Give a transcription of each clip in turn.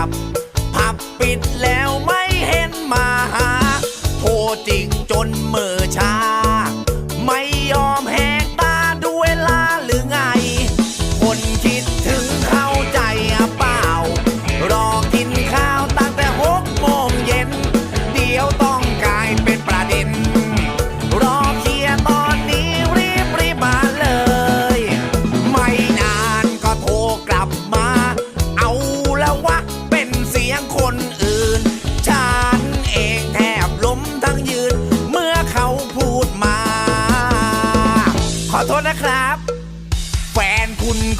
ับ ผับปิดแล้วไม่เห็นมาหา โทรจริงจนมือชา ไม่ยอมแหกตาด้วยลาหรือไง คนคิดถึงเข้าใจเปล่า รอกินข้าวตั้งแต่หกโมงเย็น เดี๋ยวต้องกลายเป็นประเด็นรอ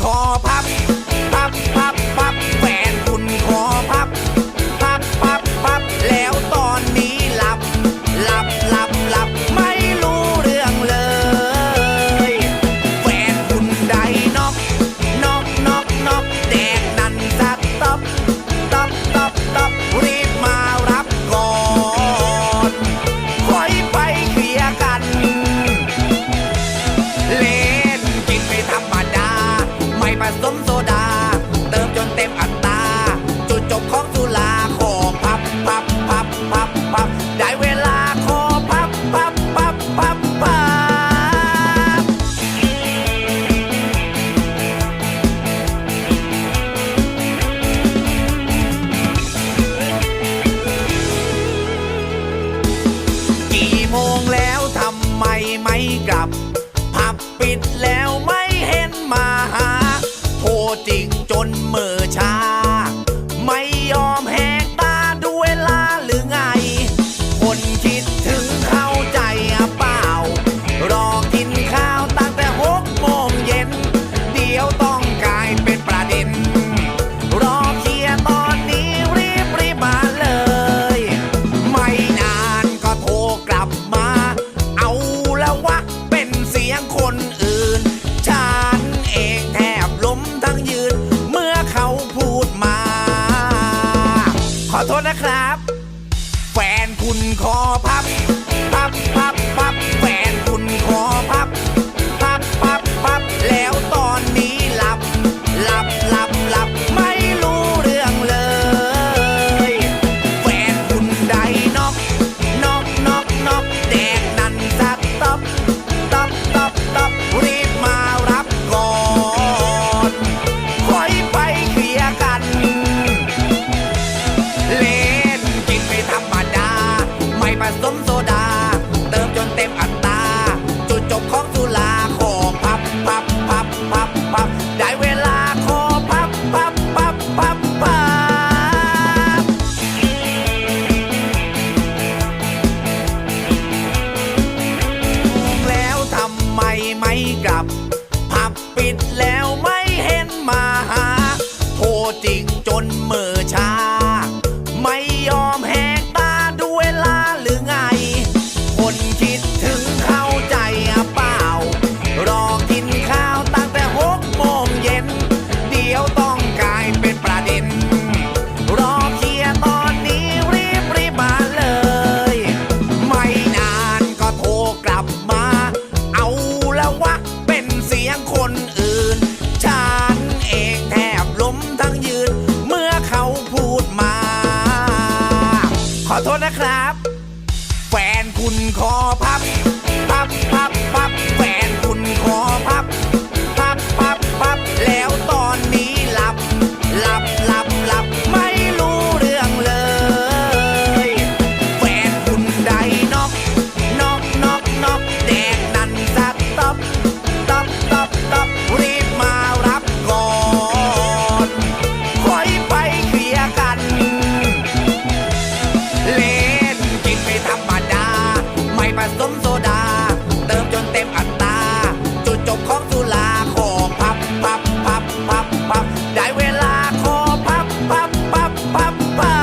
คอพับ พับ พับ ไหมกลับ ผับปิดแล้ว ขอโทษนะครับ แฟนคุณคอพับ พับพับพับแฟนคุณคอพับ พับพับพับแล้วตอน คุณขอพับ พับ พับ พับ สมโซดา เติมจนเต็มอัตราจุดจบของสุราขอพับพับพับพับพับได้เวลาขอพับพับพับพับพั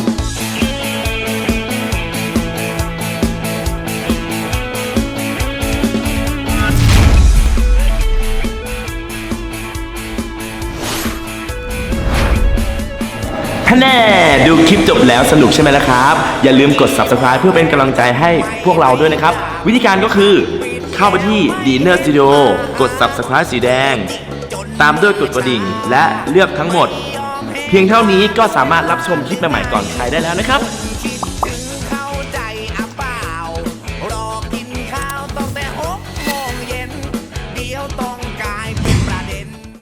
บคะแนน จบแล้วสนุกใช่ไหมล่ะครับ อย่าลืมกด subscribe เพื่อเป็นกำลังใจให้พวกเราด้วยนะครับ วิธีการก็คือเข้าไปที่ Dinner Studio กด subscribe สีแดง ตามด้วยกดกระดิ่งและเลือกทั้งหมด เพียงเท่านี้ก็สามารถรับชมคลิปใหม่ๆก่อนใครได้แล้วนะครับ